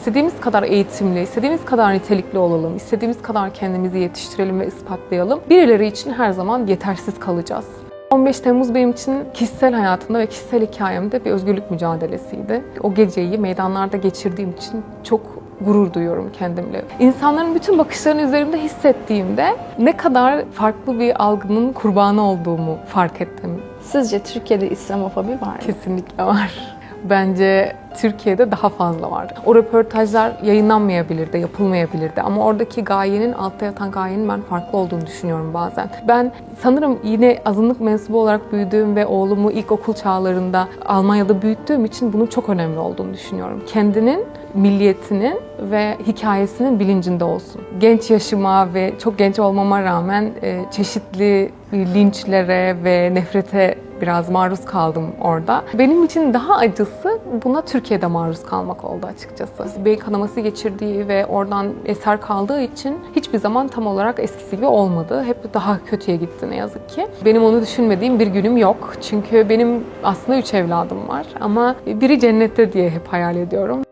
İstediğimiz kadar eğitimli, istediğimiz kadar nitelikli olalım, istediğimiz kadar kendimizi yetiştirelim ve ispatlayalım. Birileri için her zaman yetersiz kalacağız. 15 Temmuz benim için kişisel hayatımda ve kişisel hikayemde bir özgürlük mücadelesiydi. O geceyi meydanlarda geçirdiğim için çok gurur duyuyorum kendimle. İnsanların bütün bakışlarını üzerimde hissettiğimde ne kadar farklı bir algının kurbanı olduğumu fark ettim. Sizce Türkiye'de İslamofobi var mı? Kesinlikle var. Bence Türkiye'de daha fazla var. O röportajlar yayınlanmayabilirdi, yapılmayabilirdi ama oradaki gayenin, altta yatan gayenin ben farklı olduğunu düşünüyorum bazen. Ben sanırım yine azınlık mensubu olarak büyüdüğüm ve oğlumu ilkokul çağlarında Almanya'da büyüttüğüm için bunun çok önemli olduğunu düşünüyorum. Kendinin, milliyetinin ve hikayesinin bilincinde olsun. Genç yaşıma ve çok genç olmama rağmen e, çeşitli linçlere ve nefrete biraz maruz kaldım orada. Benim için daha acısı buna Türkiye'de maruz kalmak oldu açıkçası. Beyin kanaması geçirdiği ve oradan eser kaldığı için hiçbir zaman tam olarak eskisi gibi olmadı. Hep daha kötüye gitti ne yazık ki. Benim onu düşünmediğim bir günüm yok. Çünkü benim aslında üç evladım var ama biri cennette diye hep hayal ediyorum.